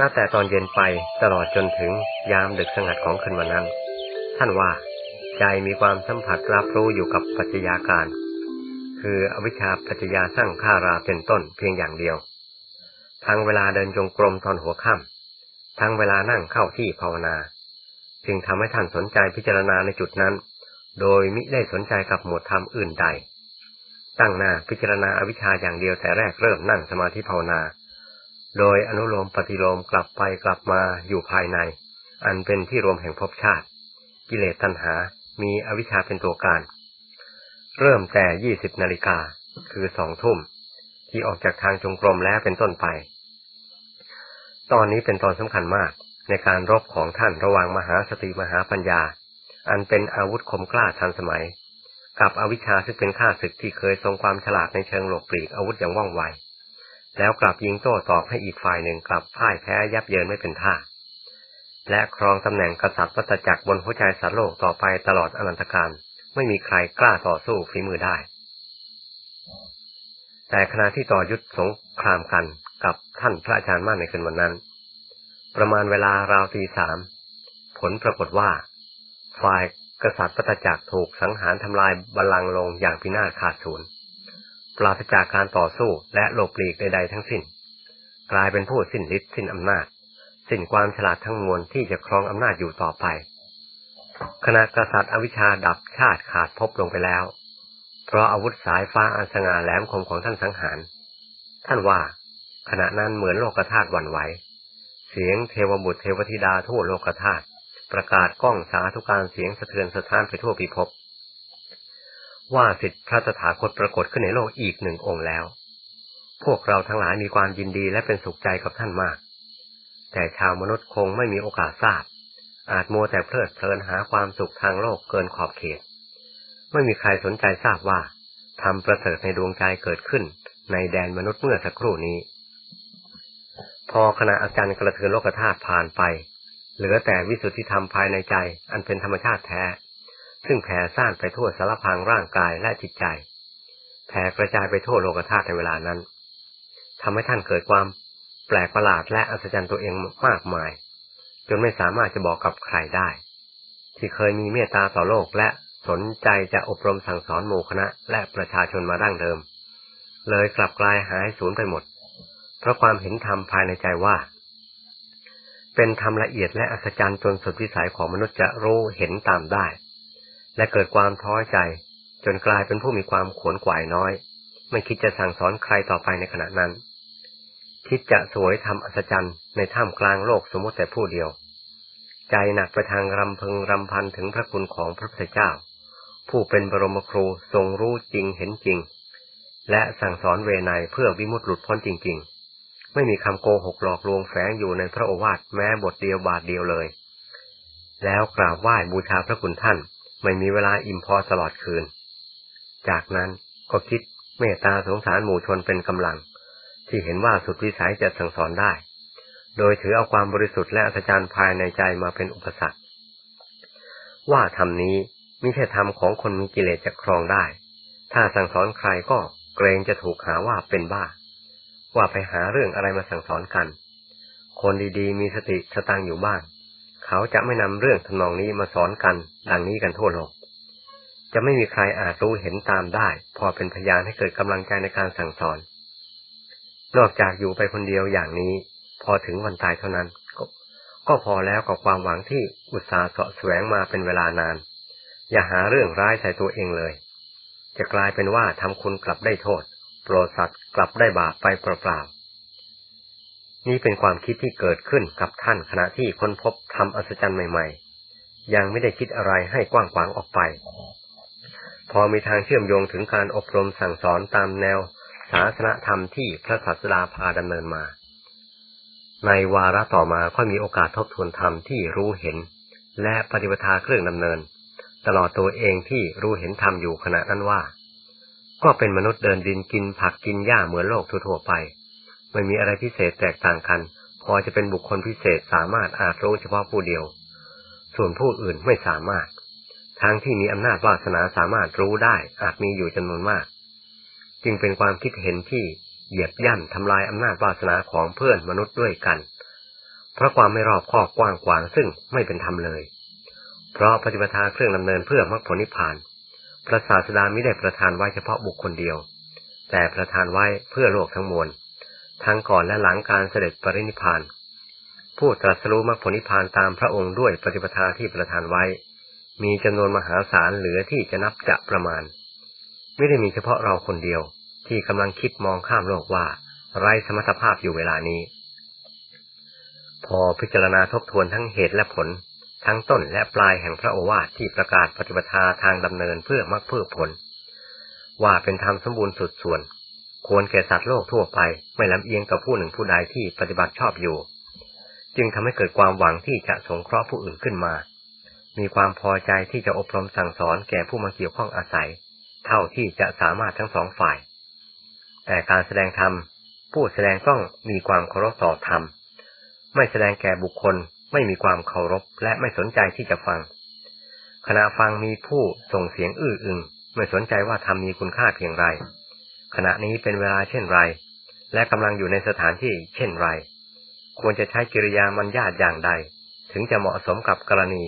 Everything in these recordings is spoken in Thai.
นับแต่ตอนเย็นไปตลอดจนถึงยามดึกสงัดของคืนวันนั้น ท่านว่า ใจมีความสัมผัสรับรู้อยู่กับปัจจัยาการ คืออวิชชาปัจจยาสร้างข้าราเป็นต้นเพียงอย่างเดียว ทั้งเวลาเดินจงกรมตอนหัวค่ำทั้งเวลานั่งเข้าที่ภาวนา จึงทำให้ท่านสนใจพิจารณาในจุดนั้น โดยมิได้สนใจกับหมวดธรรมอื่นใด ตั้งหน้าพิจารณาอวิชชาอย่างเดียวแต่แรกเริ่มนั่งสมาธิภาวนา โดยอนุโลมปฏิโลมกลับไปกลับมาอยู่ภายใน อันเป็นที่รวมแห่งภพชาติ กิเลสตัณหา มีอวิชชาเป็นตัวการ เริ่มแต่ยี่สิบนาฬิกา คือสองทุ่ม ที่ออกจากทางจงกรมแล้วเป็นต้นไป ตอนนี้เป็นตอนสำคัญมากในการรบของท่านระหว่างมหาสติมหาปัญญา อันเป็นอาวุธคมกล้าทันสมัย กับอวิชชาซึ่งเป็นข้าศึกที่เคยทรงความฉลาดในเชิงหลบปลีกอาวุธอย่างว่องไว แล้วกลับยิงโต้ตอบให้อีกฝ่ายหนึ่งกลับพ่ายแพ้ยับเยินไม่เป็นท่า และครองตำแหน่งกษัตริย์วัตจักรบนหัวใจสัตว์โลกต่อไปตลอดอนันตการไม่มีใครกล้าต่อสู้ฝีมือได้ แต่ขณะที่ต่อยุทธสงครามกันกับท่านพระอาจารย์มากในคืนวันนั้น ประมาณเวลาราวตีสามผลปรากฏว่า ฝ่ายกษัตริย์ปัตจักรถูกสังหารทำลายบัลลังก์ลงอย่างพินาศขาดศูนย์ ปราศจากการต่อสู้และหลบหลีกใดๆทั้งสิ้น กลายเป็นผู้สิ้นฤทธิ์สิ้นอำนาจ สิ้นความฉลาดทั้งมวลที่จะครองอำนาจอยู่ต่อไปขณะกษัตริย์อวิชชาดับชาติขาดพบลงไปแล้ว เพราะอาวุธสายฟ้าอันสง่าแหลมคมของท่านสังหาร ท่านว่าขณะนั้นเหมือนโลกธาตุหวั่นไหว เสียงเทวบุตรเทวธิดาทั่วโลกธาตุประกาศก้องสาธุการเสียงสะเทือนสะท้านไปทั่วพิภพ ว่าสิทธิพระตถาคตปรากฏขึ้นในโลกอีกหนึ่งองค์แล้ว พวกเราทั้งหลายมีความยินดีและเป็นสุขใจกับท่านมาก แต่ชาวมนุษย์คงไม่มีโอกาสทราบ อาจมัวแต่เพลิดเพลินหาความสุขทางโลกเกินขอบเขต ไม่มีใครสนใจทราบว่าทำประเสริฐในดวงใจเกิดขึ้น ในแดนมนุษย์เมื่อสักครู่นี้ พอขณะอาการกระเทือนโลกธาตุผ่านไป เหลือแต่วิสุทธิธรรมภายในใจอันเป็นธรรมชาติแท้ ซึ่งแผ่ซ่านไปทั่วสารพังร่างกายและจิตใจ แผ่กระจายไปทั่วโลกธาตุในเวลานั้นทำให้ท่านเกิดความแปลกประหลาดและอัศจรรย์ตัวเองมากมาย จนไม่สามารถจะบอกกับใครได้ ที่เคยมีเมตตาต่อโลกและสนใจจะอบรมสั่งสอนหมู่คณะและประชาชนมาดั้งเดิม เลยกลับกลายหายสูญไปหมด เพราะความเห็นธรรมภายในใจว่า เป็นธรรมละเอียดและอัศจรรย์จนสุดวิสัยของมนุษย์จะรู้เห็นตามได้ และเกิดความท้อใจ จนกลายเป็นผู้มีความขวนขวายน้อย ไม่คิดจะสั่งสอนใครต่อไปในขณะนั้น คิดจะสวยทำอัศจรรย์ในท่ามกลางโลกสมมติแต่ผู้เดียว ใจหนักไปทางรำพึงรำพันถึงพระคุณของพระพุทธเจ้า ผู้เป็นบรมครูทรงรู้จริงเห็นจริง และสั่งสอนเวไนเพื่อวิมุตติหลุดพ้นจริง ๆ ไม่มีคำโกหกหลอกลวงแฝงอยู่ในพระโอวาทแม้บทเดียวบาทเดียวเลย แล้วกราบไหว้บูชาพระคุณท่าน ไม่มีเวลาอิ่มพอตลอดคืน จากนั้นก็คิดเมตตาสงสารหมู่ชนเป็นกำลัง ที่เห็นว่าสุดวิสัยจะสั่งสอนได้ โดยถือเอาความบริสุทธิ์และอัศจรรย์ภายในใจมาเป็นอุปสรรค ว่าธรรมนี้ไม่ใช่ธรรมของคนมีกิเลสจะครองได้ ถ้าสั่งสอนใครก็เกรงจะถูกหาว่าเป็นบ้า ว่าไปหาเรื่องอะไรมาสั่งสอนกัน คนดีๆ มีสติสตังอยู่บ้าง เขาจะไม่นำเรื่องทำนองนี้มาสอนกัน ดังนี้กันทั่วโลก จะไม่มีใครอาจรู้เห็นตามได้ พอเป็นพยานให้เกิดกำลังใจในการสั่งสอน นอกจากอยู่ไปคนเดียวอย่างนี้ พอถึงวันตายเท่านั้น ก็ก็พอแล้วกับความหวังที่อุตสาห์เสาะแสวงมาเป็นเวลานาน อย่าหาเรื่องร้ายใส่ตัวเองเลย จะกลายเป็นว่าทำคุณกลับได้โทษ โปรดสัตว์กลับได้บาปไปเปล่าๆ นี่เป็นความคิดที่เกิดขึ้นกับท่านขณะที่ค้นพบทำอัศจรรย์ใหม่ ๆ ยังไม่ได้คิดอะไรให้กว้างขวางออกไป พอมีทางเชื่อมโยงถึงการอบรมสั่งสอนตามแนวศาสนธรรมที่พระศาสดาพาดำเนินมา ในวาระต่อมาค่อยมีโอกาสทบทวนธรรมที่รู้เห็น และปฏิปทาเครื่องดำเนิน ตลอดตัวเองที่รู้เห็นธรรมอยู่ขณะนั้นว่า ก็เป็นมนุษย์เดินดินกินผักกินหญ้าเหมือนโลกทั่วๆไป ไม่มีอะไรพิเศษแตกต่างกัน พอจะเป็นบุคคลพิเศษสามารถอาจรู้เฉพาะผู้เดียว ส่วนผู้อื่นไม่สามารถ ทั้งที่มีอำนาจวาสนาสามารถรู้ได้อาจมีอยู่จำนวนมาก จึงเป็นความคิดเห็นที่เหยียบย่ำทำลายอำนาจวาสนาของเพื่อนมนุษย์ด้วยกัน เพราะความไม่รอบคอบกว้างขวางซึ่งไม่เป็นธรรมเลย เพราะปฏิปทาเครื่องดำเนินเพื่อมรรคผลนิพพาน พระศาสดาไม่ได้ประทานไว้เฉพาะบุคคลเดียว แต่ประทานไว้เพื่อโลกทั้งมวล ทั้งก่อนและหลังการเสด็จปรินิพาน ผู้ตรัสรู้มรรคผลนิพพานตามพระองค์ด้วยปฏิปทาที่ประทานไว้ มีจำนวนมหาศาลเหลือที่จะนับจะประมาณ ไม่ได้มีเฉพาะเราคนเดียวที่กำลังคิดมองข้ามโลกว่า ไร้สมรรถภาพอยู่เวลานี้ พอพิจารณาทบทวนทั้งเหตุและผล ทั้งต้นและปลายแห่งพระโอวาทที่ประกาศปฏิปทาทางดำเนินเพื่อมรรคเพื่อผล ว่าเป็นธรรมสมบูรณ์สุดส่วน ควรแก่สัตว์โลกทั่วไป ไม่ลำเอียงต่อผู้หนึ่งผู้ใดที่ปฏิบัติชอบอยู่ จึงทำให้เกิดความหวังที่จะสงเคราะห์ผู้อื่นขึ้นมา มีความพอใจที่จะอบรมสั่งสอนแก่ผู้มาเกี่ยวข้องอาศัย เท่าที่จะสามารถทั้งสองฝ่าย แต่การแสดงธรรมผู้แสดงต้องมีความเคารพต่อธรรม ไม่แสดงแก่บุคคล ไม่มีความเคารพและไม่สนใจที่จะฟัง ขณะฟังมีผู้ส่งเสียงอื้ออึงไม่สนใจว่าธรรมมีคุณค่าเพียงไร ขณะนี้เป็นเวลาเช่นไร และกำลังอยู่ในสถานที่เช่นไร ควรจะใช้กิริยามันญาตอย่างใด ถึงจะเหมาะสมกับกรณี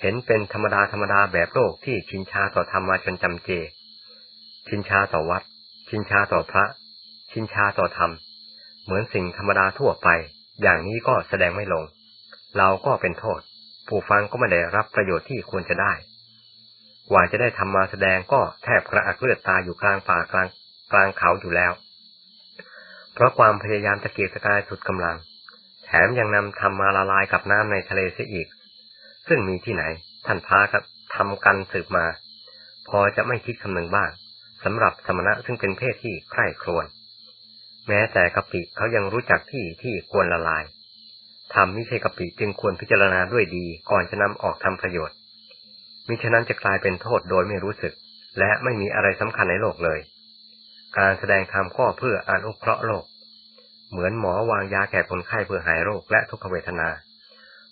เห็นเป็นธรรมดาธรรมดาแบบโลกที่ชินชาต่อธรรมมาจนจำเจ ชินชาต่อวัด ชินชาต่อพระ ชินชาต่อธรรม เหมือนสิ่งธรรมดาทั่วไป อย่างนี้ก็แสดงไม่ลง เราก็เป็นโทษ ผู้ฟังก็ไม่ได้รับประโยชน์ที่ควรจะได้กว่าจะได้ทำมาแสดงก็แทบกระอักเลือดตาอยู่กลางป่ากลาง กลางเขาอยู่แล้ว เพราะความพยายามตะเกียกตะกายสุดกำลัง แถมยังนำทำมาละลายกับน้ำในทะเลเสียอีก ซึ่งมีที่ไหน ท่านพากับทำกันสืบมา พอจะไม่คิดคำนึงบ้างสำหรับสมณะซึ่งเป็นเพศที่ใคร่ครวญแม้แต่กะปิเขายังรู้จักที่ที่ควรละลายทำม่ใช่กะปิจึงควรพิจารณาด้วยดี ก่อนจะนำออกทำประโยชน์มิฉะนั้นจะกลายเป็นโทษโดยไม่รู้สึก และไม่มีอะไรสำคัญในโลกเลย การแสดงธรรมก็เพื่ออนุเคราะห์โลกเหมือนหมอวางยาแก่คนไข้เพื่อหายโรคและทุกขเวทนา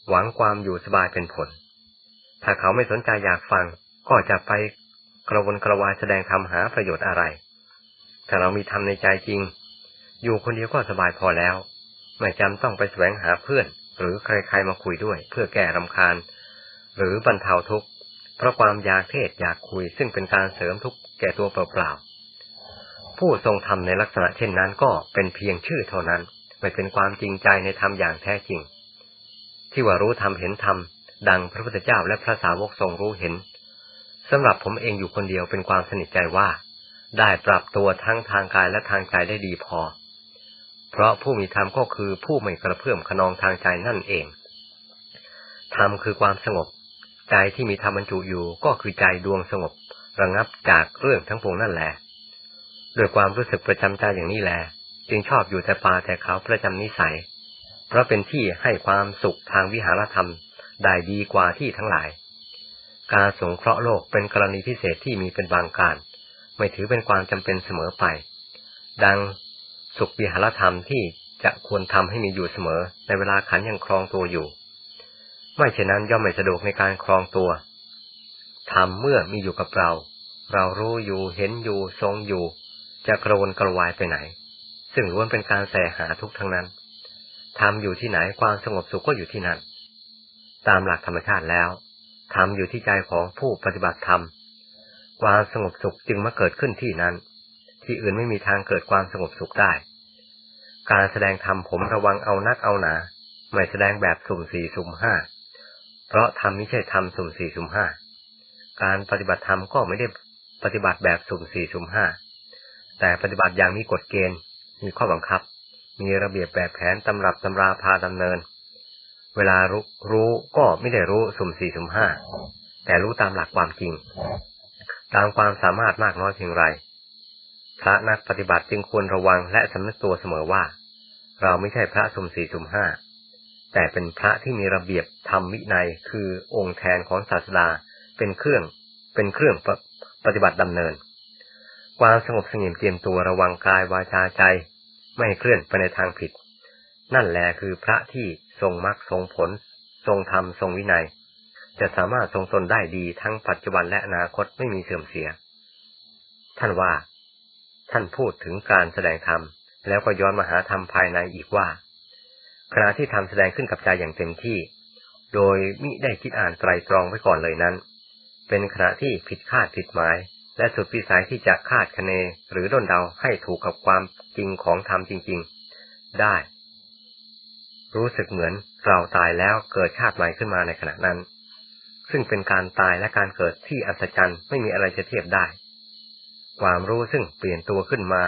หวังความอยู่สบายเป็นผล ถ้าเขาไม่สนใจอยากฟังก็จะไปกระวนกระวายแสดงธรรมหาประโยชน์อะไร ถ้าเรามีธรรมในใจจริง อยู่คนเดียวก็สบายพอแล้ว ไม่จำต้องไปแสวงหาเพื่อน หรือใครๆมาคุยด้วย เพื่อแก้รำคาญ หรือบรรเทาทุกข์เพราะความอยากเทศอยากคุยซึ่งเป็นการเสริมทุกข์แก่ตัวเปล่าๆ ผู้ทรงธรรมในลักษณะเช่นนั้นก็เป็นเพียงชื่อเท่านั้น ไม่เป็นความจริงใจในธรรมอย่างแท้จริง ที่ว่ารู้ธรรมเห็นธรรมดังพระพุทธเจ้าและพระสาวกทรงรู้เห็นสำหรับผมเองอยู่คนเดียวเป็นความสนิทใจว่า ได้ปรับตัวทั้งทางกายและทางใจได้ดีพอ เพราะผู้มีธรรมก็คือผู้ไม่กระเพื่อมขนองทางใจนั่นเองธรรมคือความสงบ ใจที่มีธรรมบรรจุอยู่ก็คือใจดวงสงบ ระงับจากเรื่องทั้งปวงนั่นแหละ ด้วยความรู้สึกประจำใจอย่างนี้แหละจึงชอบอยู่แต่ป่าแต่เขาประจำนิสัย เพราะเป็นที่ให้ความสุขทางวิหารธรรมได้ดีกว่าที่ทั้งหลาย การสงเคราะห์โลกเป็นกรณีพิเศษที่มีเป็นบางการ ไม่ถือเป็นความจำเป็นเสมอไป ดังสุขวิหารธรรมที่จะควรทำให้มีอยู่เสมอในเวลาขันยังครองตัวอยู่ ไม่เช่นนั้นย่อมไม่สะดวกในการครองตัวทำเมื่อมีอยู่กับเรา เรารู้อยู่เห็นอยู่ทรงอยู่ จะกระวนกระวายไปไหน ซึ่งล้วนเป็นการแสหาทุกทั้งนั้นทำอยู่ที่ไหนความสงบสุขก็อยู่ที่นั่น ตามหลักธรรมชาติแล้วธรรมอยู่ที่ใจของผู้ปฏิบัติธรรม ความสงบสุขจึงมาเกิดขึ้นที่นั้น ที่อื่นไม่มีทางเกิดความสงบสุขได้ การแสดงธรรมผมระวังเอานักเอาหนา ไม่แสดงแบบสุ่มสี่สุ่มห้า เพราะธรรมไม่ใช่ธรรมสุ่มสี่สุ่มห้า การปฏิบัติธรรมก็ไม่ได้ปฏิบัติแบบสุ่มสี่สุ่มห้า แต่ปฏิบัติอย่างมีกฎเกณฑ์ มีข้อบังคับ มีระเบียบแบบแผนตำรับตำราพาดำเนิน เวลารู้รู้ก็ไม่ได้รู้สุ่มสี่สุ่มห้า แต่รู้ตามหลักความจริง ตามความสามารถมากน้อยเพียงไร พระนักปฏิบัติจึงควรระวังและสำนึกตัวเสมอว่า เราไม่ใช่พระสุ่มสี่สุ่มห้า แต่เป็นพระที่มีระเบียบธรรมวินัยคือองค์แทนของศาสดาเป็นเครื่องเป็นเครื่องปฏิบัติดำเนิน ความสงบสงบเตรียมตัวระวังกายวาจาใจ ไม่เคลื่อนไปในทางผิด นั่นแหละคือพระที่ทรงมรรคทรงผล ทรงธรรมทรงวินัย จะสามารถทรงตนได้ดีทั้งปัจจุบันและอนาคตไม่มีเสื่อมเสีย ท่านว่า ท่านพูดถึงการแสดงธรรม แล้วก็ย้อนมาหาธรรมภายในอีกว่าขณะที่ทำแสดงขึ้นกับใจอย่างเต็มที่ โดยมิได้คิดอ่านไตรตรองไว้ก่อนเลยนั้น เป็นขณะที่ผิดคาดผิดหมาย และสุดวิสัยที่จะคาดคะเนหรือด้นเดาให้ถูกกับความจริงของธรรมจริง ๆ ได้ รู้สึกเหมือนเราตายแล้วเกิดชาติใหม่ขึ้นมาในขณะนั้น ซึ่งเป็นการตายและการเกิดที่อัศจรรย์ไม่มีอะไรจะเทียบได้ ความรู้ซึ่งเปลี่ยนตัวขึ้นมา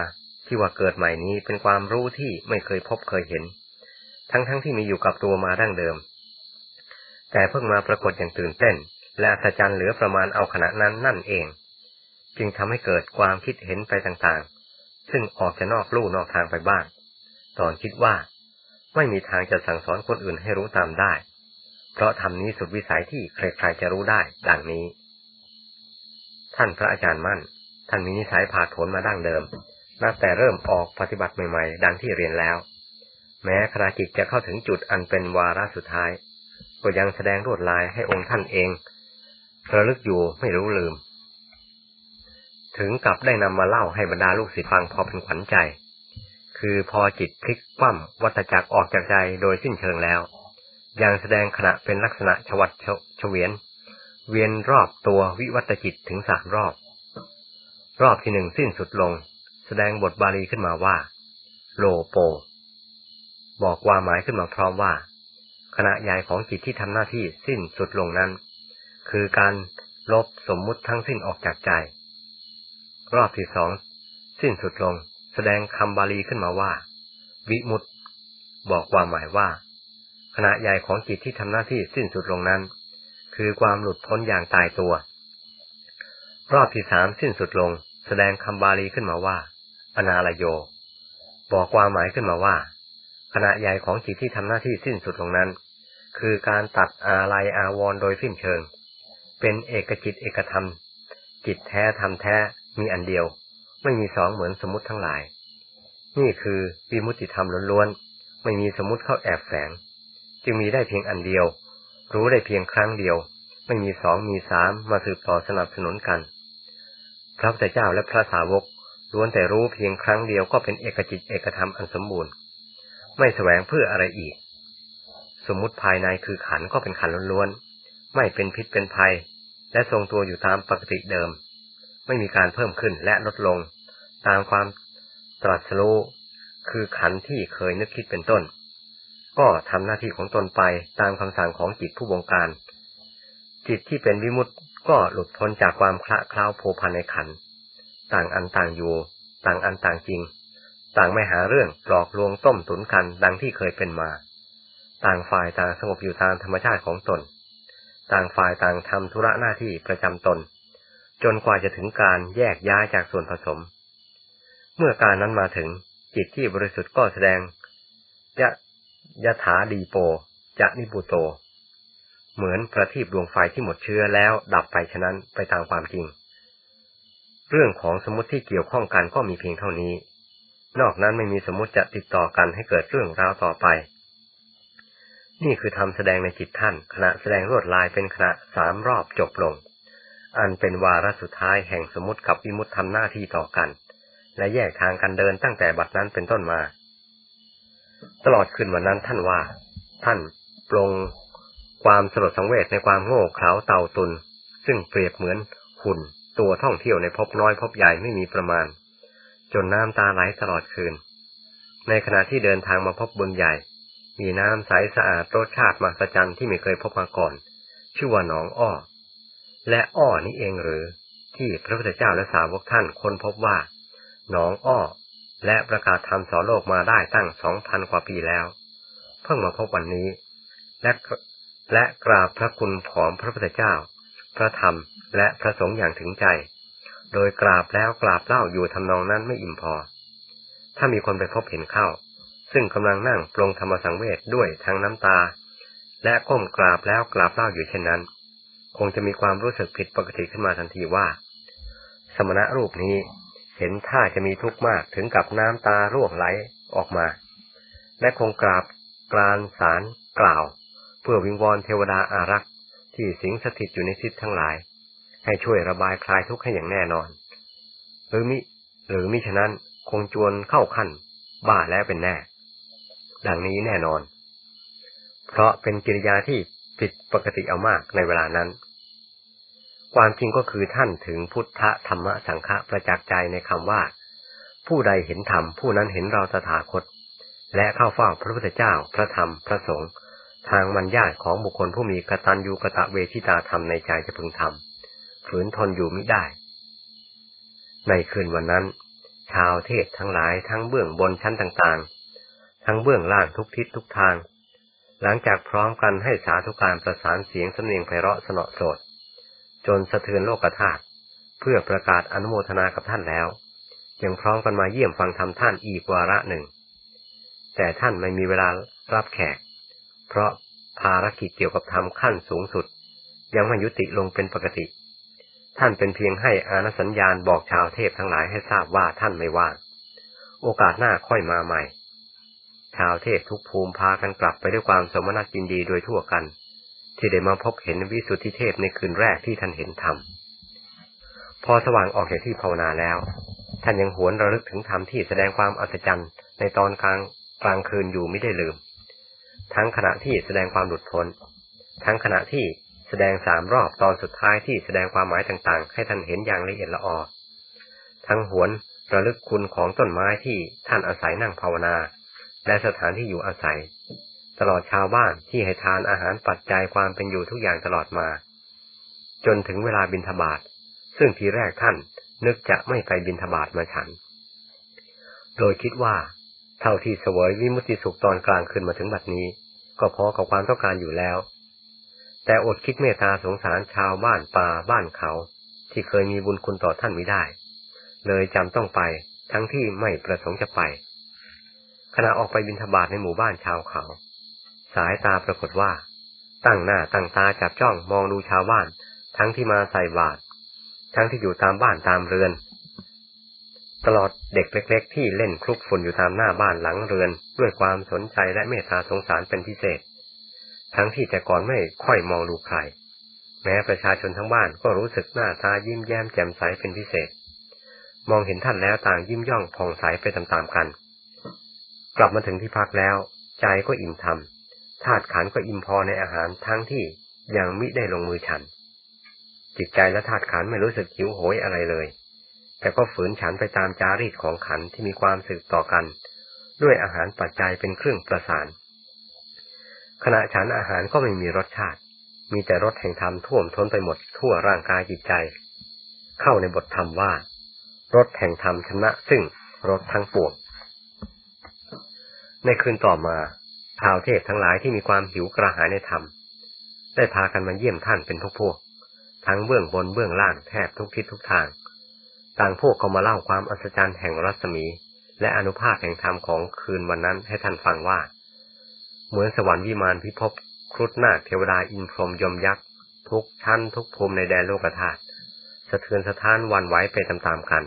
ที่ว่าเกิดใหม่นี้เป็นความรู้ที่ไม่เคยพบเคยเห็น ทั้งๆทที่มีอยู่กับตัวมาดั้งเดิม แต่เพิ่งมาปรากฏอย่างตื่นเต้น และอัศจรรย์เหลือประมาณเอาขณะนั้นนั่นเอง จึงทำให้เกิดความคิดเห็นไปต่างๆ ซึ่งออกจะนอกลู่นอกทางไปบ้าง ตอนคิดว่า ไม่มีทางจะสั่งสอนคนอื่นให้รู้ตามได้ เพราะทำนี้สุดวิสัยที่ใครๆจะรู้ได้ ดังนี้ ท่านพระอาจารย์มั่น ท่านมีนิสัยผาดผนมาดั้งเดิม นับแต่เริ่มออกปฏิบัติใหม่ๆ ดังที่เรียนแล้ว แม้ขณะจิตจะเข้าถึงจุดอันเป็นวาระสุดท้าย ก็ยังแสดงรวดลายให้องค์ท่านเองระลึกอยู่ไม่รู้ลืม ถึงกับได้นำมาเล่าให้บรรดาลูกศิษย์ฟังพอเป็นขวัญใจ คือพอจิตพลิกคว่ำวัตจักรออกจากใจโดยสิ้นเชิงแล้ว ยังแสดงขณะเป็นลักษณะชวัดเฉวียน เวียนรอบตัววิวัตจิตถึงสามรอบ รอบที่หนึ่งสิ้นสุดลง แสดงบทบาลีขึ้นมาว่า โลโป บอกคว่าหมายขึ้นมาพร้อมว่า ขณะใหญ่ของจิตที่ทำหน้าที่สิ้นสุดลงนั้น คือการลบสมมุติทั้งสิ้นออกจากใจ รอบที่สองสิ้นสุดลงแสดงคำบาลีขึ้นมาว่า วิมุตบอกความหมายว่า ขณะใหญ่ของจิตที่ทำหน้าที่สิ้นสุดลงนั้น คือความหลุดพ้นอย่างตายตัว รอบที่สามสิ้นสุดลง แสดงคำบาลีขึ้นมาว่า อนาลโย บอกความหมายขึ้นมาว่า ขณะใหญ่ของจิตที่ทำหน้าที่สิ้นสุดลงนั้น คือการตัดอาลัยอาวรโดยสิ้นเชิง เป็นเอกจิตเอกธรรม จิตแท้ทำแท้ มีอันเดียว ไม่มีสองเหมือนสมมติทั้งหลาย นี่คือวิมุติธรรมล้วนๆ ไม่มีสมมติเข้าแอบแฝง จึงมีได้เพียงอันเดียว รู้ได้เพียงครั้งเดียว ไม่มีสองมีสามมาสืบต่อสนับสนุนกัน พระพุทธเจ้าและพระสาวกล้วนแต่รู้เพียงครั้งเดียวก็เป็นเอกจิตเอกธรรมอันสมบูรณ์ ไม่แสวงเพื่ออะไรอีก สมมุติภายในคือขันก็เป็นขันล้วนๆ ไม่เป็นพิษเป็นภัย และทรงตัวอยู่ตามปกติเดิม ไม่มีการเพิ่มขึ้นและลดลง ตามความตรัสรู้คือขันที่เคยนึกคิดเป็นต้น ก็ทำหน้าที่ของตนไปตามคำสั่งของจิตผู้บงการ จิตที่เป็นวิมุตต์ก็หลุดพ้นจากความคละคล้าโผพันในขัน ต่างอันต่างอยู่ ต่างอันต่างจริง ต่างไม่หาเรื่องหลอกลวงต้มตุนกันดังที่เคยเป็นมา ต่างฝ่ายต่างสงบอยู่ตามธรรมชาติของตน ต่างฝ่ายต่างทำธุระหน้าที่ประจำตน จนกว่าจะถึงการแยกย้ายจากส่วนผสม เมื่อการนั้นมาถึงจิตที่บริสุทธิ์ก็แสดงยะยะถาดีโปจะนิบุโต เหมือนประทีปดวงไฟที่หมดเชื้อแล้วดับไปฉะนั้นไปตามความจริง เรื่องของสมมติที่เกี่ยวข้องกันก็มีเพียงเท่านี้ นอกนั้นไม่มีสมมติจะติดต่อกันให้เกิดเรื่องราวต่อไป นี่คือทำแสดงในจิตท่านขณะแสดงรวดลายเป็นขณะสามรอบจบลง อันเป็นวาระสุดท้ายแห่งสมมติกับวิมุตทำหน้าที่ต่อกัน และแยกทางกันเดินตั้งแต่บัดนั้นเป็นต้นมา ตลอดคืนวันนั้นท่านว่า ท่านปรงความสลดสังเวชในความโง่เขลาเต่าตุน ซึ่งเปรียบเหมือนหุ่น ตัวท่องเที่ยวในพบน้อยพบใหญ่ไม่มีประมาณ จนน้ำตาไหลตลอดคืน ในขณะที่เดินทางมาพบบุญใหญ่ มีน้ำใสสะอาดรสชาติมหัศจรรย์ที่ไม่เคยพบมาก่อน ชื่อว่าหนองอ้อ และอ้อนี้เองหรือ ที่พระพุทธเจ้าและสาวกท่านค้นพบว่า หนองอ้อ และประกาศธรรมสอนโลกมาได้ตั้งสองพันกว่าปีแล้ว เพิ่งมาพบวันนี้ และและกราบพระคุณของพระพุทธเจ้า พระธรรมและพระสงฆ์อย่างถึงใจ โดยกราบแล้วกราบเล่าอยู่ทำนองนั้นไม่อิ่มพอ ถ้ามีคนไปพบเห็นเข้า ซึ่งกำลังนั่งปรงธรรมสังเวชด้วยทั้งน้ำตา และก้มกราบแล้วกราบเล่าอยู่เช่นนั้น คงจะมีความรู้สึกผิดปกติขึ้นมาทันทีว่า สมณะรูปนี้เห็นท่าจะมีทุกข์มากถึงกับน้ำตาร่วงไหลออกมา และคงกราบกรานสารกล่าว เพื่อวิงวอนเทวดาอารักษ์ที่สิงสถิตอยู่ในทิศทั้งหลาย ให้ช่วยระบายคลายทุกข์ให้อย่างแน่นอน หรือมิ หรือมิฉะนั้นคงจวนเข้าขั้น บ้าแล้วเป็นแน่ ดังนี้แน่นอน เพราะเป็นกิริยาที่ผิดปกติเอามากในเวลานั้น ความจริงก็คือท่านถึงพุทธธรรมสังฆะประจักษ์ใจในคำว่า ผู้ใดเห็นธรรมผู้นั้นเห็นเราตถาคต และเข้าเฝ้าพระพุทธเจ้าพระธรรมพระสงฆ์ทางมันญาตของบุคคลผู้มีกตัญญูกะตะเวทิตาธรรมในใจจะพึงทำฝืนทนอยู่มิได้ ในคืนวันนั้น ชาวเทศทั้งหลายทั้งเบื้องบนชั้นต่างๆ ทั้งเบื้องล่างทุกทิศทุกทาง หลังจากพร้อมกันให้สาธุการประสานเสียงสำเนียงไพเราะสนอโสด จนสะเทือนโลกธาตุเพื่อประกาศอนุโมทนากับท่านแล้วยังพร้อมกันมาเยี่ยมฟังธรรมท่านอีกวาระหนึ่ง แต่ท่านไม่มีเวลารับแขก เพราะภารกิจเกี่ยวกับธรรมขั้นสูงสุด ยังไม่ยุติลงเป็นปกติ ท่านเป็นเพียงให้อานสัญญาณบอกชาวเทพทั้งหลายให้ทราบว่าท่านไม่ว่าง โอกาสหน้าค่อยมาใหม่ ชาวเทพทุกภูมิพากันกลับไปด้วยความสมนัตยินดีโดยทั่วกัน ที่ได้มาพบเห็นวิสุทธิเทพในคืนแรกที่ท่านเห็นธรรม พอสว่างออกจากที่ภาวนาแล้ว ท่านยังหวนระลึกถึงธรรมที่แสดงความอัศจรรย์ในตอนกลางกลางคืนอยู่ไม่ได้ลืม ทั้งขณะที่แสดงความหลุดพ้น ทั้งขณะที่แสดงสามรอบตอนสุดท้ายที่แสดงความหมายต่างๆ ให้ท่านเห็นอย่างละเอียดละออทั้งหวนระลึกคุณของต้นไม้ที่ท่านอาศัยนั่งภาวนา และสถานที่อยู่อาศัย ตลอดชาวบ้านที่ให้ทานอาหารปัจจัยความเป็นอยู่ทุกอย่างตลอดมา จนถึงเวลาบินทบาทซึ่งทีแรกท่านนึกจะไม่ไปบินทบาทมาฉัน โดยคิดว่า เท่าที่เสวยวิมุติสุขตอนกลางคืนมาถึงบัดนี้ ก็พอกับความต้องการอยู่แล้ว แต่อดคิดเมตตาสงสารชาวบ้านป่าบ้านเขา ที่เคยมีบุญคุณต่อท่านไม่ได้ เลยจำต้องไปทั้งที่ไม่ประสงค์จะไป ขณะออกไปบินทบาทในหมู่บ้านชาวเขา สายตาปรากฏว่า ตั้งหน้าตั้งตาจับจ้องมองดูชาวบ้าน ทั้งที่มาใส่บาตรทั้งที่อยู่ตามบ้านตามเรือน ตลอดเด็กเล็ก ๆ ที่เล่นคลุกฝุ่นอยู่ตามหน้าบ้านหลังเรือน ด้วยความสนใจและเมตตาสงสารเป็นพิเศษ ทั้งที่แต่ก่อนไม่ค่อยมองดูใคร แม้ประชาชนทั้งบ้านก็รู้สึกหน้าตายิ้มแย้มแจ่มใสเป็นพิเศษ มองเห็นท่านแล้วต่างยิ้มย่องผ่องใสไปตามๆกัน กลับมาถึงที่พักแล้ว ใจก็อิ่มทำ ธาตุขันก็อิ่มพอในอาหารทั้งที่ยังมิได้ลงมือฉัน จิตใจและธาตุขันไม่รู้สึกหิวโหยอะไรเลย แต่ก็ฝืนฉันไปตามจารีตของขันที่มีความสืบต่อกัน ด้วยอาหารปัจจัยเป็นเครื่องประสาน ขณะฉันอาหารก็ไม่มีรสชาติ มีแต่รสแห่งธรรมท่วมท้นไปหมดทั่วร่างกายจิตใจ เข้าในบทธรรมว่ารสแห่งธรรมชนะซึ่งรสทั้งปวงในคืนต่อมา ชาวเทพทั้งหลายที่มีความหิวกระหายในธรรม ได้พากันมาเยี่ยมท่านเป็นพวกทั้งเบื้องบนเบื้องล่างแทบทุกทิศทุกทาง ต่างพวกเขามาเล่าความอัศจรรย์แห่งรัศมี และอนุภาพแห่งธรรมของคืนวันนั้นให้ท่านฟังว่า เหมือนสวรรค์วิมานพิภพครุฑนาคเทวดาอินพรหมยมยักษ์ ทุกชั้นทุกภูมิในแดนโลกธาตุสะเทือนสะท้านวันไหวไปตามๆกัน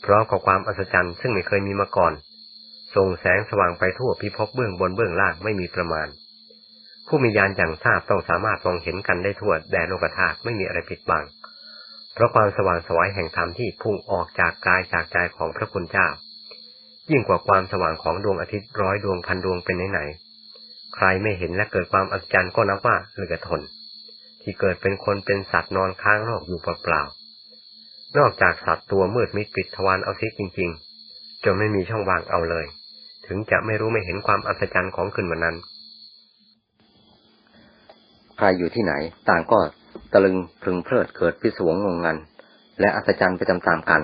เพราะกับความอัศจรรย์ซึ่งไม่เคยมีมาก่อน ส่งแสงสว่างไปทั่วพิภพเบื้องบนเบื้องล่างไม่มีประมาณ ผู้มีญาณอย่างทราบต้องสามารถมองเห็นกันได้ทั่วแดนโลกธาตุไม่มีอะไรปิดบัง เพราะความสว่างสวายแห่งธรรมที่พุ่งออกจากกายจากใจของพระคุณเจ้า ยิ่งกว่าความสว่างของดวงอาทิตย์ร้อยดวงพันดวงเป็นไหนๆใครไม่เห็นและเกิดความอัศจรรย์ก็นับว่าเหลือทน ที่เกิดเป็นคนเป็นสัตว์นอนค้างโลกอยู่เปล่าๆนอกจากสัตว์ตัวมืดมิดปิดทวารเอาซิจริง ๆจนไม่มีช่องว่างเอาเลย ถึงจะไม่รู้ไม่เห็นความอัศจรรย์ของคืนวันนั้น ใครอยู่ที่ไหน ต่างก็ตะลึงพึงเพลิดเกิดพิศวงงงงัน และอัศจรรย์ไปตามๆกัน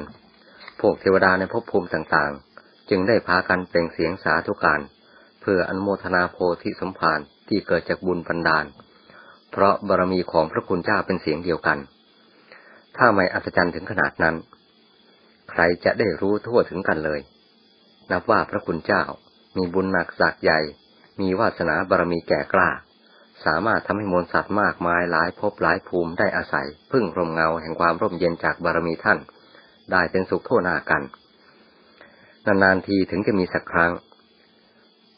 พวกเทวดาในภพภูมิต่างๆ จึงได้พากันเปล่งเสียงสาธุการ เพื่ออนุโมทนาโพธิสมภารที่เกิดจากบุญบันดาล เพราะบารมีของพระคุณเจ้าเป็นเสียงเดียวกัน ถ้าไม่อัศจรรย์ถึงขนาดนั้น ใครจะได้รู้ทั่วถึงกันเลย นับว่าพระคุณเจ้า มีบุญหนักสักใหญ่ มีวาสนาบารมีแก่กล้า สามารถทำให้มวลสัตว์มากมายหลายภพหลายภูมิได้อาศัย พึ่งร่มเงาแห่งความร่มเย็นจากบารมีท่าน ได้เป็นสุขทั่วหน้ากัน นานๆทีถึงจะมีสักครั้ง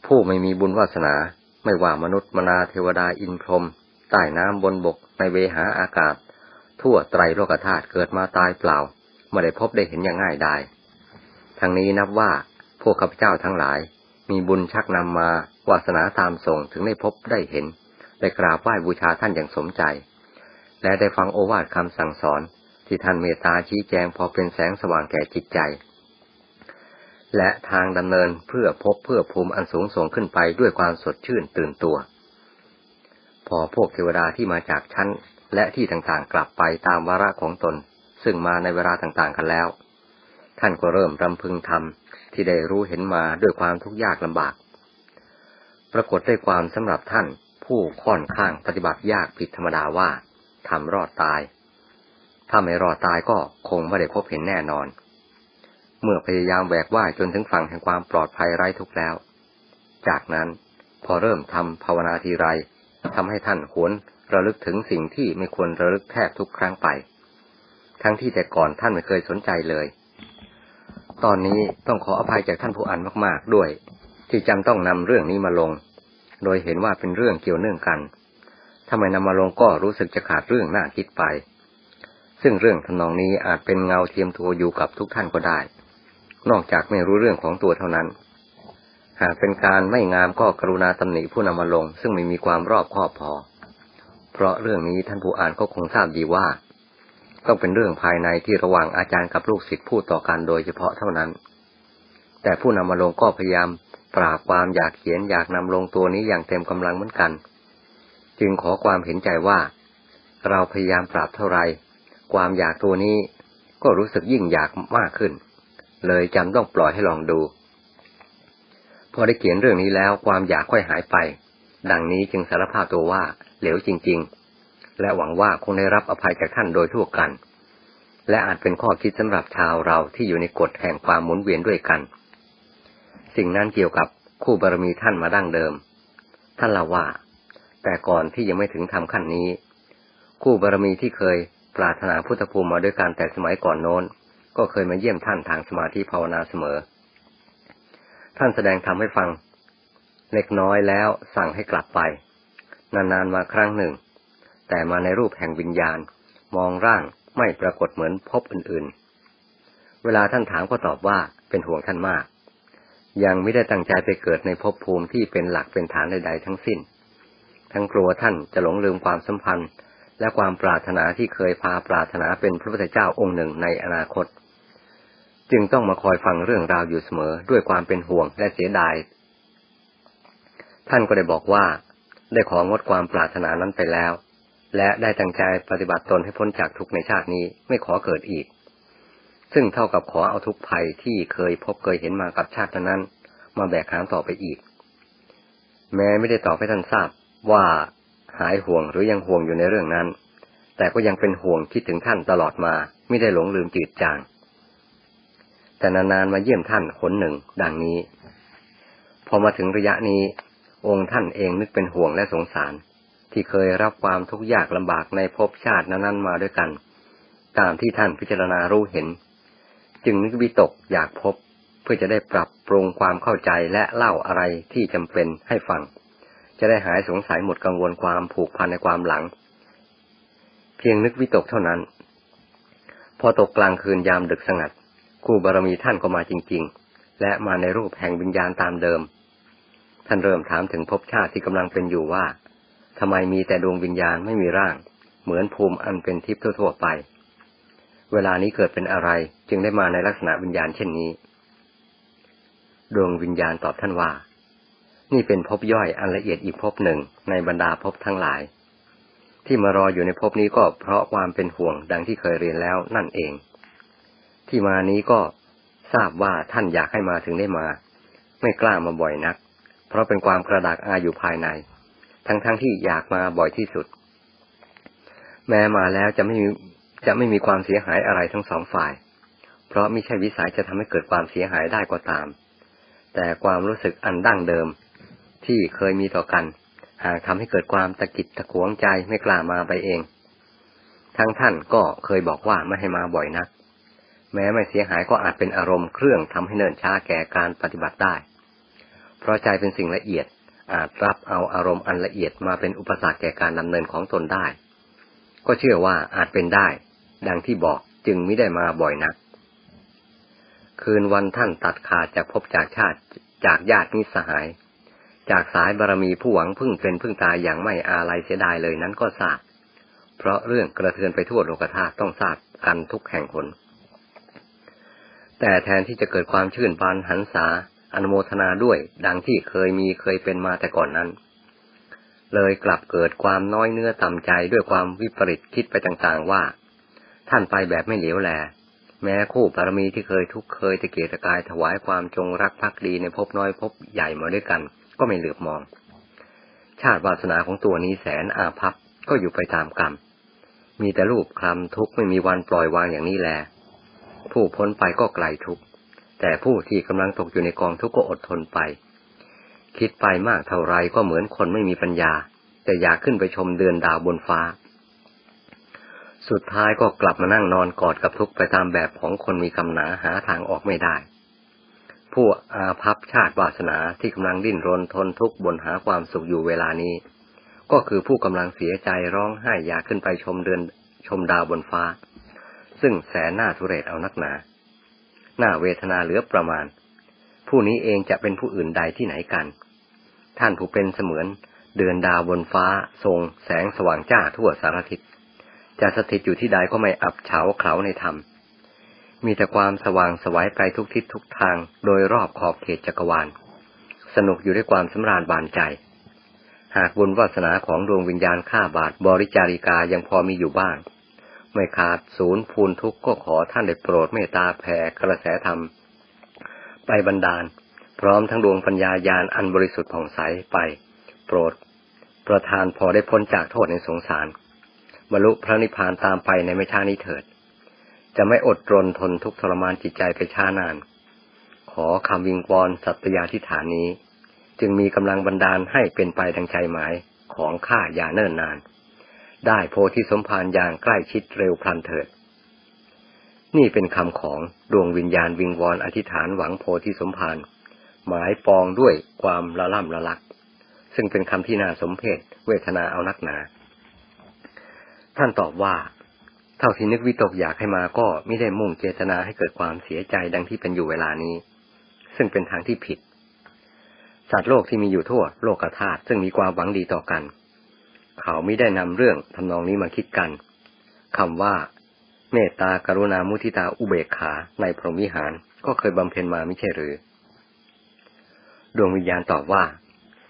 ผู้ไม่มีบุญวาสนาไม่ว่ามนุษย์มนาเทวดาอินพรหมใต้น้ำบนบกในเวหาอากาศ ทั่วไตรโลกธาตุเกิดมาตายเปล่าไม่ได้พบได้เห็นอย่างง่ายดายทั้งนี้นับว่า วกข้าพเจ้าทั้งหลาย มีบุญชักนำมาวาสนาตามส่งถึงได้พบได้เห็น ได้กราบไหว้บูชาท่านอย่างสมใจ และได้ฟังโอวาทคำสั่งสอน ที่ท่านเมตตาชี้แจงพอเป็นแสงสว่างแก่จิตใจ และทางดำเนินเพื่อพบเพื่อภูมิอันสูงส่งขึ้นไปด้วยความสดชื่นตื่นตัว พอพวกเทวดาที่มาจากชั้นและที่ต่างๆกลับไปตามวาระของตน ซึ่งมาในเวลาต่างๆกันแล้ว ท่านก็เริ่มรำพึงทำ ที่ได้รู้เห็นมาด้วยความทุกข์ยากลำบาก ปรากฏได้ความสำหรับท่านผู้ค่อนข้างปฏิบัติยากผิดธรรมดาว่าทำรอดตาย ถ้าไม่รอดตายก็คงไม่ได้พบเห็นแน่นอน เมื่อพยายามแหวกว่ายจนถึงฝั่งแห่งความปลอดภัยไร้ทุกข์แล้ว จากนั้นพอเริ่มทำภาวนาทีไรทำให้ท่านหวนระลึกถึงสิ่งที่ไม่ควรระลึกแทบทุกครั้งไป ทั้งที่แต่ก่อนท่านไม่เคยสนใจเลย ตอนนี้ต้องขออภัยจากท่านผู้อ่านมาก ๆ ด้วย ที่จำต้องนำเรื่องนี้มาลง โดยเห็นว่าเป็นเรื่องเกี่ยวเนื่องกันถ้าไม่นำมาลงก็รู้สึกจะขาดเรื่องน่าคิดไป ซึ่งเรื่องทนองนี้อาจเป็นเงาเทียมตัวอยู่กับทุกท่านก็ได้ นอกจากไม่รู้เรื่องของตัวเท่านั้น หากเป็นการไม่งามก็กรุณาตำหนิผู้นำมาลง ซึ่งไม่มีความรอบคอบพอ เพราะเรื่องนี้ท่านผู้อ่านก็คงทราบดีว่า ต้องเป็นเรื่องภายในที่ระหว่างอาจารย์กับลูกศิษย์พูดต่อกันโดยเฉพาะเท่านั้น แต่ผู้นำมาลงก็พยายามปราบความอยากเขียนอยากนำลงตัวนี้อย่างเต็มกำลังเหมือนกัน จึงขอความเห็นใจว่า เราพยายามปราบเท่าไร ความอยากตัวนี้ก็รู้สึกยิ่งอยากมากขึ้น เลยจำต้องปล่อยให้ลองดู พอได้เขียนเรื่องนี้แล้วความอยากค่อยหายไป ดังนี้จึงสารภาพตัวว่าเหลวจริง ๆ และหวังว่าคงได้รับอภัยจากท่านโดยทั่วกัน และอาจเป็นข้อคิดสำหรับชาวเราที่อยู่ในกฎแห่งความหมุนเวียนด้วยกัน สิ่งนั้นเกี่ยวกับคู่บารมีท่านมาดั้งเดิม ท่านเล่าว่า แต่ก่อนที่ยังไม่ถึงทำขั้นนี้ คู่บารมีที่เคยปรารถนาพุทธภูมิมาด้วยกันแต่สมัยก่อนโน้น ก็เคยมาเยี่ยมท่านทางสมาธิภาวนาเสมอ ท่านแสดงทำให้ฟัง เล็กน้อยแล้วสั่งให้กลับไป นานๆมาครั้งหนึ่ง แต่มาในรูปแห่งวิญญาณ มองร่างไม่ปรากฏเหมือนพบอื่นๆ เวลาท่านถามก็ตอบว่าเป็นห่วงท่านมาก ยังไม่ได้ตั้งใจไปเกิดในภพภูมิที่เป็นหลักเป็นฐานใดๆทั้งสิ้น ทั้งกลัวท่านจะหลงลืมความสัมพันธ์ และความปรารถนาที่เคยพาปรารถนาเป็นพระพุทธเจ้าองค์หนึ่งในอนาคต จึงต้องมาคอยฟังเรื่องราวอยู่เสมอด้วยความเป็นห่วงและเสียดาย ท่านก็ได้บอกว่าได้ของดความปรารถนานั้นไปแล้ว และได้ตั้งใจปฏิบัติตนให้พ้นจากทุกในชาตินี้ไม่ขอเกิดอีก ซึ่งเท่ากับขอเอาทุกภัยที่เคยพบเคยเห็นมากับชาตินั้น มาแบกหามต่อไปอีก แม้ไม่ได้ตอบให้ท่านทราบว่าหายห่วงหรือยังห่วงอยู่ในเรื่องนั้น แต่ก็ยังเป็นห่วงคิดถึงท่านตลอดมาไม่ได้หลงลืมจืดจาง แต่นานๆมาเยี่ยมท่านคนหนึ่งดังนี้ พอมาถึงระยะนี้ องค์ท่านเองนึกเป็นห่วงและสงสาร ที่เคยรับความทุกข์ยากลำบากในภพชาตินั้นๆมาด้วยกัน ตามที่ท่านพิจารณารู้เห็น จึงนึกวิตกอยากพบเพื่อจะได้ปรับปรุงความเข้าใจและเล่าอะไรที่จำเป็นให้ฟัง จะได้หายสงสัยหมดกังวลความผูกพันในความหลัง เพียงนึกวิตกเท่านั้น พอตกกลางคืนยามดึกสงัดคู่บารมีท่านก็มาจริง ๆ และมาในรูปแห่งวิญญาณตามเดิม ท่านเริ่มถามถึงภพชาติที่กำลังเป็นอยู่ว่า ทำไมมีแต่ดวงวิญญาณไม่มีร่าง เหมือนภูมิอันเป็นทิพย์ทั่วๆไป เวลานี้เกิดเป็นอะไรจึงได้มาในลักษณะวิญญาณเช่นนี้ ดวงวิญญาณตอบท่านว่า นี่เป็นภพย่อยอันละเอียดอีกภพหนึ่งในบรรดาภพทั้งหลาย ที่มารออยู่ในภพนี้ก็เพราะความเป็นห่วงดังที่เคยเรียนแล้วนั่นเอง ที่มานี้ก็ทราบว่าท่านอยากให้มาถึงได้มา ไม่กล้ามาบ่อยนัก เพราะเป็นความกระดากอาอยู่ภายใน ทั้งๆทที่อยากมาบ่อยที่สุด แม้มาแล้วจะไม่มีจะไม่มีความเสียหายอะไรทั้งสองฝ่าย เพราะไม่ใช่วิสัยจะทำให้เกิดความเสียหายได้ก็ตาม แต่ความรู้สึกอันดั้งเดิม ที่เคยมีต่อกัน หากทำให้เกิดความตะกิดตะขวงใจไม่กล้ามาไปเอง ทั้งท่านก็เคยบอกว่าไม่ให้มาบ่อยนัก แม้ไม่เสียหายก็อาจเป็นอารมณ์เครื่องทำให้เนิ่นช้าแก่การปฏิบัติได้ เพราะใจเป็นสิ่งละเอียด อาจรับเอาอารมณ์อันละเอียดมาเป็นอุปสรรคแก่การดำเนินของตนได้ ก็เชื่อว่าอาจเป็นได้ ดังที่บอกจึงไม่ได้มาบ่อยนัก คืนวันท่านตัดขาดจากพบจากชาติจากญาตินิสหาย จากสายบารมีผู้หวังพึ่งเป็นพึ่งตายอย่างไม่อาลัยเสียดายเลยนั้นก็ทราบ เพราะเรื่องกระเทือนไปทั่วโลกธาตุต้องทราบกันทุกแห่งหนแต่แทนที่จะเกิดความชื่นบานหันษา อนโมทนาด้วยดังที่เคยมีเคยเป็นมาแต่ก่อนนั้น เลยกลับเกิดความน้อยเนื้อต่ำใจด้วยความวิปริตคิดไปต่างๆว่า ท่านไปแบบไม่เหลียวแล แม้คู่บารมีที่เคยทุกเคยตะเกียกตะกายถวายความจงรักภักดีในภพน้อยภพใหญ่มาด้วยกัน ก็ไม่เหลือบมอง ชาติวาสนาของตัวนี้แสนอาภัพก็อยู่ไปตามกรรม มีแต่รูปคลำทุกข์ไม่มีวันปล่อยวางอย่างนี้แล ผู้พ้นไปก็ไกลทุกข์ แต่ผู้ที่กำลังตกอยู่ในกองทุกข์ก็อดทนไป คิดไปมากเท่าไรก็เหมือนคนไม่มีปัญญา แต่อยากขึ้นไปชมเดือนดาวบนฟ้า สุดท้ายก็กลับมานั่งนอนกอดกับทุกข์ไปตามแบบของคนมีกำหนาหาทางออกไม่ได้ ผู้อาภัพชาติวาสนาที่กำลังดิ้นรนทนทุกข์บนหาความสุขอยู่เวลานี้ ก็คือผู้กำลังเสียใจร้องไห้อยากขึ้นไปชมเดือนชมดาวบนฟ้า ซึ่งแสนหน่าทุเรศเอานักหนา น่าเวทนาเหลือประมาณ ผู้นี้เองจะเป็นผู้อื่นใดที่ไหนกัน ท่านผู้เป็นเสมือน เดือนดาวบนฟ้า ทรง แสงสว่างจ้าทั่วสารทิศจะสถิตอยู่ที่ใดก็ไม่อับเฉาเขาในธรรม มีแต่ความสว่างสวัยไปทุกทิศทุกทาง โดยรอบขอบเขตจักรวาล สนุกอยู่ด้วยความสำราญบานใจ หากบุญวาสนาของดวงวิญญาณข้าบาทบริจาริกายังพอมีอยู่บ้าง ไม่ขาดศูนย์พูนทุกข์ก็ขอท่านได้โปรดเมตตาแผ่กระแสธรรม ไปบันดาล พร้อมทั้งดวงปัญญาญาณอันบริสุทธิ์ผ่องใสไป โปรด ประทานพอได้พ้นจากโทษในสงสารบรรลุพระนิพพานตามไปในไม่ช้านี้เถิด จะไม่อดรนทนทุกข์ทรมานจิตใจไปช้านาน ขอคำวิงวอนสัตยาธิฐานนี้ จึงมีกำลังบันดาลให้เป็นไปดังใจหมายของข้าอย่าเนิ่นนาน ได้โพธิสมภารอย่างใกล้ชิดเร็วพลันเถิด นี่เป็นคำของดวงวิญญาณวิงวอนอธิษฐานหวังโพธิสมภารหมายปองด้วยความละล่ำละลัก ซึ่งเป็นคำที่น่าสมเพชเวทนาเอานักหนา ท่านตอบว่า เท่าที่นึกวิตกอยากให้มาก็ไม่ได้มุ่งเจตนาให้เกิดความเสียใจดังที่เป็นอยู่เวลานี้ ซึ่งเป็นทางที่ผิดสัตว์โลกที่มีอยู่ทั่วโลกธาตุซึ่งมีความหวังดีต่อกัน เขาไม่ได้นำเรื่องทำนองนี้มาคิดกันคำว่า เมตตากรุณามุทิตาอุเบกขาในพรหมวิหารก็เคยบำเพ็ญมาไม่ใช่หรือ ดวงวิญญาณตอบว่า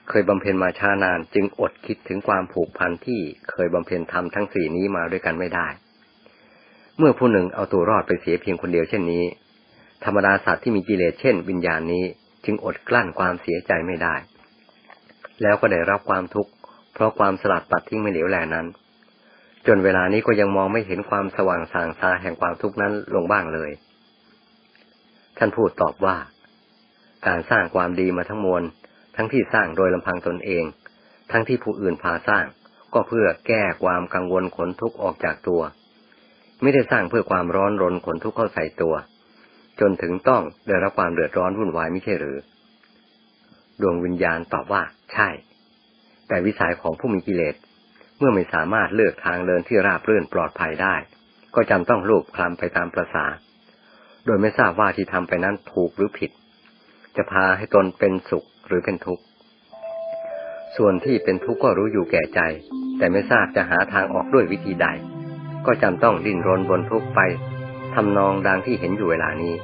เคยบำเพ็ญมาช้านานจึงอดคิดถึงความผูกพันที่เคยบำเพ็ญทำทั้งสี่นี้มาด้วยกันไม่ได้ เมื่อผู้หนึ่งเอาตัวรอดไปเสียเพียงคนเดียวเช่นนี้ ธรรมดาสัตว์ที่มีกิเลสเช่น วิญญาณนี้ จึงอดกลั้นความเสียใจไม่ได้ แล้วก็ได้รับความทุกข์ เพราะความสลัดปัดทิ้งไม่เหลวแลนั้น จนเวลานี้ก็ยังมองไม่เห็นความสว่างสางตาแห่งความทุกข์นั้นลงบ้างเลย ท่านพูดตอบว่า การสร้างความดีมาทั้งมวล ทั้งที่สร้างโดยลำพังตนเอง ทั้งที่ผู้อื่นพาสร้าง ก็เพื่อแก้ความกังวลขนทุกข์ออกจากตัว ไม่ได้สร้างเพื่อความร้อนรนขนทุกข์เข้าใส่ตัว จนถึงต้องได้รับความเดือดร้อนวุ่นวายไม่ใช่หรือ ดวงวิญญาณตอบว่า ใช่ แต่วิสัยของผู้มีกิเลส เมื่อไม่สามารถเลือกทางเดินที่ราบรื่นปลอดภัยได้ ก็จำต้องลูบคลำไปตามประษา โดยไม่ทราบว่าที่ทำไปนั้นถูกหรือผิด จะพาให้ตนเป็นสุขหรือเป็นทุกข์ ส่วนที่เป็นทุกข์ก็รู้อยู่แก่ใจ แต่ไม่ทราบจะหาทางออกด้วยวิธีใด ก็จำต้องดิ้นรนบนทุกข์ไปทำนองดังที่เห็นอยู่เวลานี้